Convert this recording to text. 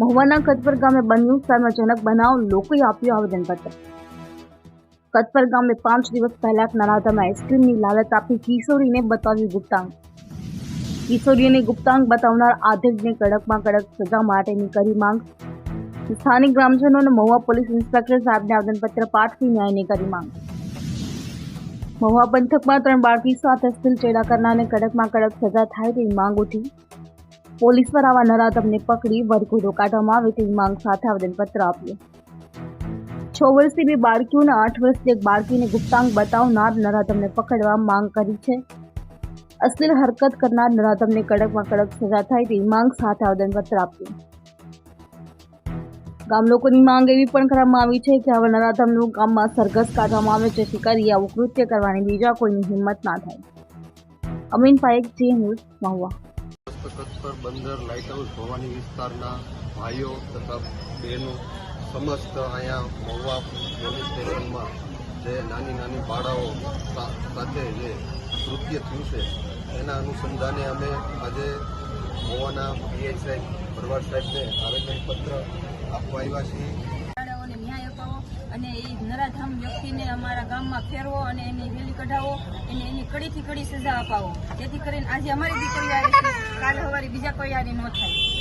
મહુવાના કતપર ગામે બન્યું શર્મજનક બનાવ લોકોએ આપ્યું આવેદનપત્ર કતપર ગામે પાંચ દિવસ પહેલા એક આઈસ્ક્રીમની લાલચ આપી કિશોરીને બતાવ્યું ગુપ્તાંગ. કિશોરીને ગુપ્તાંગ બતાવનાર આધેડને કડકમાં કડક સજા માટેની કરી માંગ. સ્થાનિક ગ્રામજનો અને મહુવા પોલીસ ઇન્સ્પેક્ટર સાહેબને આવેદનપત્ર પાઠવી ન્યાયની કરી માંગ. મહુવા પંથકમાં ત્રણ બાળકી સાથે સ્થિલ ચેડા કરનારને કડકમાં કડક સજા થાય તેવી માંગ ઉઠી. પોલીસ પર આવા નરાધમને પકડી વરઘોડો કાઢવામાં આવે તેવી માંગ સાથે આવેદનપત્ર આપ્યું. છ વર્ષથી બે બાળકીઓ અને આઠ વર્ષથી એક બાળકીને ગુપ્તાંગ બતાવનાર નરાધમને પકડવા માંગ કરી છે. અશ્લીલ હરકત કરનાર નરાધમને કડકમાં કડક સજા થાય તેવી માંગ સાથે આવેદનપત્ર આપ્યું. ગામ લોકોની માંગ એવી પણ કરવામાં આવી છે કે આવા નરાધમનું ગામમાં સરઘસ કાઢવામાં આવે જેથી કરી આવું કૃત્ય કરવાની બીજા કોઈની હિંમત ના થાય. Amin Payak G news Mahuva. કચ્છર બંદર લાઇટ હાઉસ ભવાની વિસ્તારના ભાઈઓ તથા બહેનો સમસ્ત અહીંયા મહુવા પોલીસ સ્ટેશનમાં જે નાની નાની બાળાઓ સાથે જે કૃત્ય થયું છે, એના અનુસંધાને અમે આજે મહુવાના પીઆઈ સાહેબ ભરવાડ સાહેબને આવેદનપત્ર આપવા આવ્યા છીએ. અને એ નરાધામ વ્યક્તિને અમારા ગામમાં ફેરવો અને એની વેલી કઢાવો અને એની કડીથી કડી સજા અપાવો. જેથી કરીને આજે અમારી દીકરી આવે કાલે હવારી બીજા કોઈ આવી ન થાય.